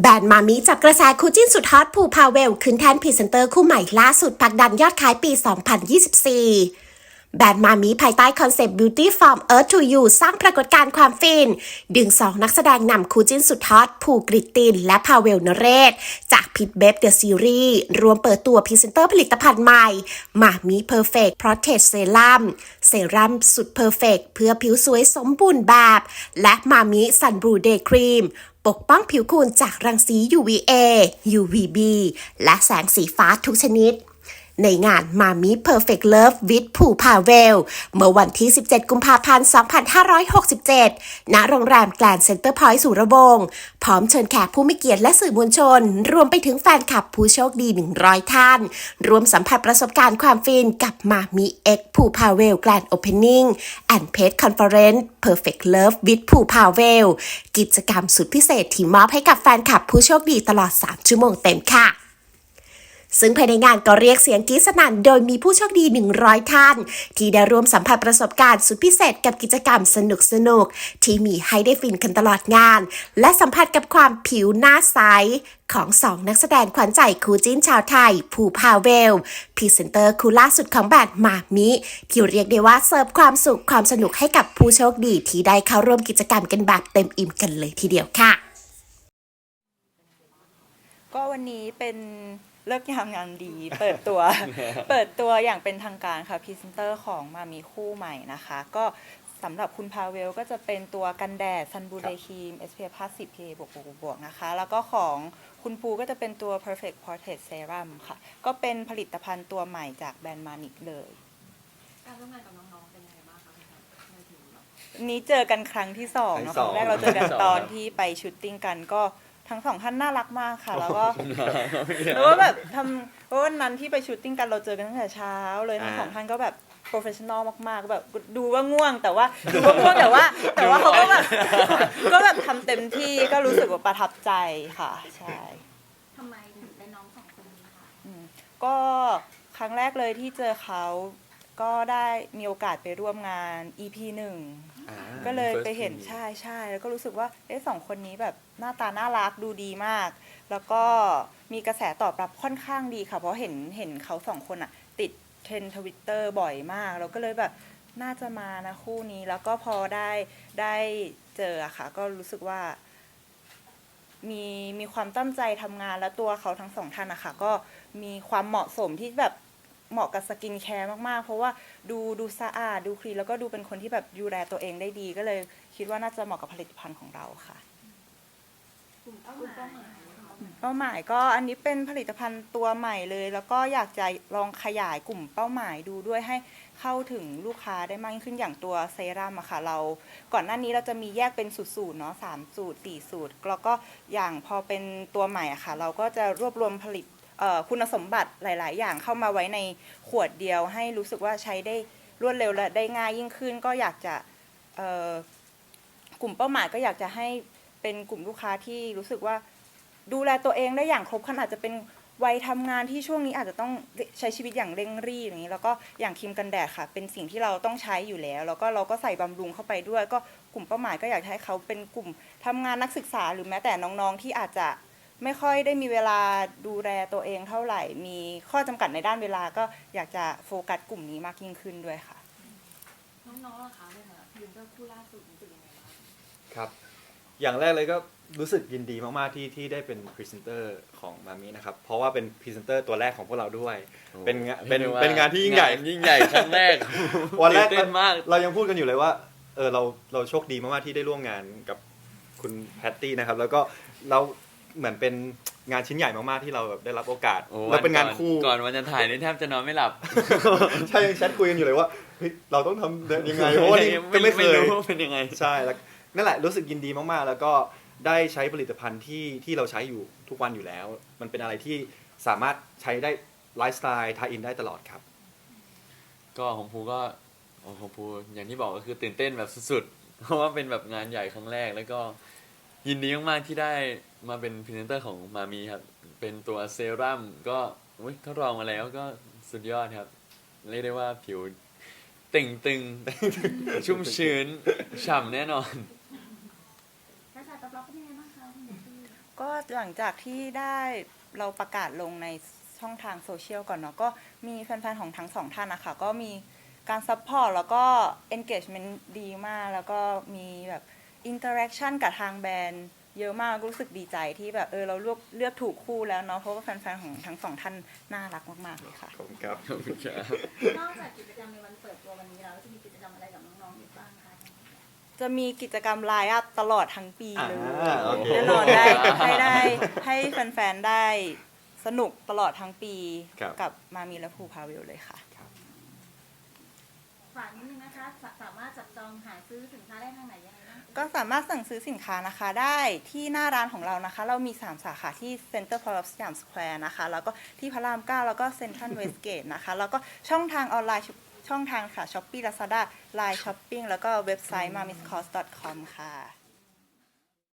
แบรนด์มามิจับกระแสคู่จิ้นสุดฮอตภูพาเวล ขึ้นแทนพรีเซนเตอร์คู่ใหม่ล่าสุดผลักดันยอดขายปี 2024 แบรนด์มามิภายใต้คอนเซปต์ Beauty from Earth to You สร้างปรากฏการณ์ความฟิน ดึงสองนักแสดงนำคูจินสุดฮอตภูกริตติน และพาเวลนเรศ จากพิทเบฟเดอะซีรีส์รวมเปิดตัวพรีเซนเตอร์ผลิตภัณฑ์ใหม่ มามิเพอร์เฟกต์ Protect Serum เซรั่มสุดเพอร์เฟกต์เพื่อผิวสวยสมบูรณ์แบบ และมามิซันบลูเดย์ครีมปกป้องผิวคุณจากรังสี UVA UVB และแสงสีฟ้าทุกชนิด ในงานมามิ Perfect Love with ผูพาเวล เมื่อวันที่ 17 กุมภาพันธ์ 2567 ณ โรงแรมแกลนเซ็นเตอร์พอยต์สุรวงพร้อมเชิญแขกผู้มีเกียรติและสื่อมวลชน รวมไปถึงแฟนคลับผู้โชคดี 100 ท่าน รวมสัมผัสประสบการณ์ความฟินกับมามิเอ็กผูพาเวลแกลนโอเพนนิ่งแอนเพจคอนเฟอเรนซ์ Perfect Love with ผูพาเวล กิจกรรมสุดพิเศษที่มอบให้กับแฟนคลับผู้โชคดีตลอด 3 ชั่วโมงเต็มค่ะ ซึ่งภายในงานก็เรียกเสียงกรี๊ดสนั่นโดยมีผู้โชคดี 100 ท่าน ที่ได้ร่วมสัมผัสประสบการณ์สุดพิเศษกับกิจกรรมสนุกสนุกที่มีให้ได้ฟินกันตลอดงาน และสัมผัสกับความผิวหน้าใสของสองนักแสดงขวัญใจคู่จิ้นชาวไทย ภูพาเวลพรีเซนเตอร์คู่ล่าสุดของแบรนด์มามิที่เรียกได้ว่าเสิร์ฟความสุขความสนุกให้กับผู้โชคดีที่ได้เข้าร่วมกิจกรรมกันแบบเต็มอิ่มกันเลยทีเดียวค่ะ ก็วันนี้เป็น เลิกษ์ยามงามดี เปิดตัว เปิดตัวอย่างเป็นทางการค่ะพรีเซนเตอร์ของมามีคู่ใหม่นะคะ ก็สำหรับคุณพาเวลก็จะเป็นตัวกันแดดซันบูเดครีม SPF 50 PA บวกบวกบวกนะคะ แล้วก็ของคุณภูก็จะเป็นตัว Perfect Portrait Serum ค่ะ ก็เป็นผลิตภัณฑ์ตัวใหม่จากแบรนด์มานิกเลยการร่วมงานกับน้องๆเป็นยังไงบ้างคะในถึงแบบนี้เจอกันครั้งที่สองครั้เนาะงคสอรั้งงแรกเราเจอกันครั้งสองตอนที่ไปชูตติ้งกันก็ ทั้งสองท่านน่ารักมากค่ะ แล้วก็แล้วก็แบบทำเพราะวันนั้นที่ไปชูตติ้งกันเราเจอกันตั้งแต่เช้าเลยทั้งอ่าสองท่านก็แบบโปรเฟชชั่นอลมากๆแบบดูว่าง่วง แต่ว่าดูว่าง่วงแต่ว่า แต่ว่าเขาก็แบบก็แบบทำเต็มที่ก็รู้สึกว่าประทับใจค่ะ ใช่ทำไมถึงเป็นน้องสองคนนี้คะอืมก็ครั้งแรกเลยที่เจอเขา ก็ได้มีโอกาสไปร่วมงาน EP หนึ่งอ่า ก็เลย First ไปเห็น Premiere ใช่ใช่แล้วก็รู้สึกว่าเอ๊ะสองคนนี้แบบหน้าตาน่ารักดูดีมาก แล้วก็มีกระแสตอบรับค่อนข้างดีค่ะ เพราะเห็นเห็นเขาสองคนอะติดเทรนทวิตเตอร์ Twitter บ่อยมาก เราก็เลยแบบน่าจะมานะคู่นี้ แล้วก็พอได้ได้เจออะค่ะ ก็รู้สึกว่า มีมีความตั้งใจทำงานแล้วตัวเขาทั้งสองท่านนะคะก็มีความเหมาะสมที่แบบ เหมาะกับสกินแคร์มาก ๆ เพราะว่าดูดูสะอาดดูคลีนแล้วก็ดูเป็นคนที่แบบดูแลตัวเองได้ดีก็เลยคิดว่าน่าจะเหมาะกับผลิตภัณฑ์ของเราค่ะ กลุ่มเป้าหมายเป้าหมายก็อันนี้เป็นผลิตภัณฑ์ตัวใหม่เลย แล้วก็อยากจะลองขยายกลุ่มเป้าหมายดูด้วยให้เข้าถึงลูกค้าได้มากยิ่งขึ้นอย่างตัวเซรั่มอะค่ะ เรา ก่อนหน้านี้เราจะมีแยกเป็นสูตรๆเนาะสามสูตรสี่สูตร แล้วก็อย่างพอเป็นตัวใหม่อะค่ะ เราก็จะรวบรวมผลิตเอ่อ คุณสมบัติหลาย ๆ อย่างเข้ามาไว้ในขวดเดียว ให้รู้สึกว่าใช้ได้รวดเร็วและได้ง่ายยิ่งขึ้น ก็อยากจะกลุ่มเป้าหมายก็อยากจะให้เป็นกลุ่มลูกค้าที่รู้สึกว่าดูแลตัวเองได้อย่างครบครันอาจจะเป็นวัยทำงานที่ช่วงนี้อาจจะต้องใช้ชีวิตอย่างเร่งรีบอย่างนี้ แล้วก็อย่างครีมกันแดดค่ะ เป็นสิ่งที่เราต้องใช้อยู่แล้ว แล้วก็เราก็ใส่บำรุงเข้าไปด้วย ก็กลุ่มเป้าหมายก็อยากให้เขาเป็นกลุ่มทำงานนักศึกษาหรือแม้แต่น้องๆที่อาจจะ ไม่ค่อยได้มีเวลาดูแลตัวเองเท่าไหร่ มีข้อจำกัดในด้านเวลาก็อยากจะโฟกัสกลุ่มนี้มากยิ่งขึ้นด้วยค่ะ น้องๆล่ะคะในฐานะพรีเซนเตอร์คู่ล่าสุดรู้สึกยังไงบ้างครับ อย่างแรกเลยก็รู้สึกยินดีมาก ๆ ที่ที่ได้เป็นพรีเซนเตอร์ของมามินะครับ เพราะว่าเป็นพรีเซนเตอร์ตัวแรกของพวกเราด้วย เป็นงานเป็นรียกได้ว่เป็นงานที่ยิ่งใหญ่งานยิ่งใหญ่ครั้งแรกวันแรกตื่เต้นมาก เรายังพูดกันอยู่เลยว่า เออเราเราโชคดีมาก ๆ ที่ได้ร่วมงานกับคุณแพตตี้นะครับ แล้วก็เรา เหมือนเป็นงานชิ้นใหญ่มากๆที่เราแบบได้รับโอกาสโอ้แล้วเป็นงานก่อคู่ก่อนวันจะถ่ายนี่แทบจะนอนไม่หลับ ใช่ยังแชทคุยกันอยู่เลยว่าเฮ้ยเราต้องทำยังไงเพราะว่านี่ก็ไม่เคยรู้ว่าเป็นยังไงใช่แล้วนั่นแหละรู้สึกยินดีมากๆ แล้วก็ได้ใช้ผลิตภัณฑ์ที่ที่เราใช้อยู่ทุกวันอยู่แล้ว มันเป็นอะไรที่สามารถใช้ได้ไลฟ์สไตล์ทายอินได้ตลอดครับ ก็ของภูก็ของภูอย่างที่บอกก็คือตื่นเต้นแบบสุดๆเพราะว่าเป็นแบบงานใหญ่ครั้งแรกแล้วก็ยินดีมากๆที่ได้ มาเป็นพรีเซนเตอร์ของมามีครับ เป็นตัวเซรั่มก็อุ๊ยทดลองมาแล้วก็สุดยอดครับ เรียกได้ว่าผิวเเต่งตึง ชุ่มชื้น ฉ่ำแน่นอน กระแสตอบรับเป็นยังไงบ้างคะคุณหมอพี่ก็หลังจากที่ได้เราประกาศลงในช่องทางโซเชียลก่อนเนาะก็มีแฟนๆ ของทั้งสองท่านนะคะก็มีการซัพพอร์ตแล้วก็ engagement ดีมาก แล้วก็มีแบบ interaction กับทางแบรนด์ เยอะมากรู้สึกดีใจที่แบบเออเราเลือกเลือกถูกคู่แล้วเนาะเพราะว่าแฟนๆของทั้งสองท่านน่ารักมากๆเลยค่ะ ขอบคุณครับขอบคุณครับนอกจากกิจกรรมในวันเปิดตัววันนี้แล้วจะมีกิจกรรมอะไรกับน้องๆอีกบ้างคะจะมีกิจกรรมไลน์อัพตลอดทั้งปีเลยอ่าโอเคแน่นอนได้ให้ได้ให้แฟนๆได้สนุกตลอดทั้งปีครับกับมามีและภูพาเวลเลยค่ะ ฝากนิดนึงนะคะสาสามารถจับจองหาซื้อสินค้าได้ทางไหนยังไงบ้างก็สามารถสั่งซื้อสินค้านะคะได้ที่หน้าร้านของเรานะคะ เรามี 3 สาขาที่ Center for Love สยามสแควร์นะคะ แล้วก็ที่พระราม 9 แล้วก็ Central Westgate นะคะ แล้วก็ช่องทางออนไลน์ช่องทางค่ะ Shopee Lazada Line Shopping แล้วก็เว็บไซต์ mamiscos.com ค่ะ